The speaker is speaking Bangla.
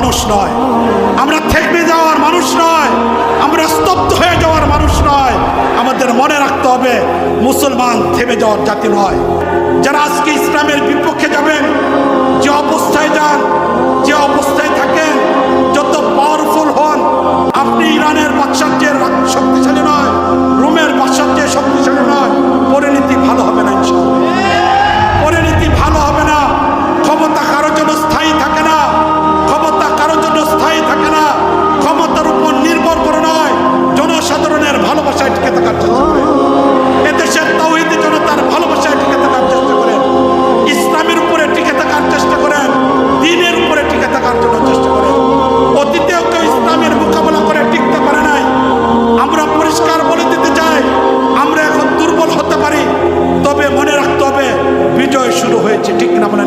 মানুষ নয়। আমরা থেকে যাওয়ার মানুষ নয়। আমরা স্তব্ধ হয়ে যাওয়ার মানুষ নয়। আমাদের মনে রাখতে হবে, মুসলমান থেমে যাওয়ার জাতি নয়। যারা আজকে ইসলামের বিপক্ষে যাবেন শুরু হয়েছে ঠিক না মানে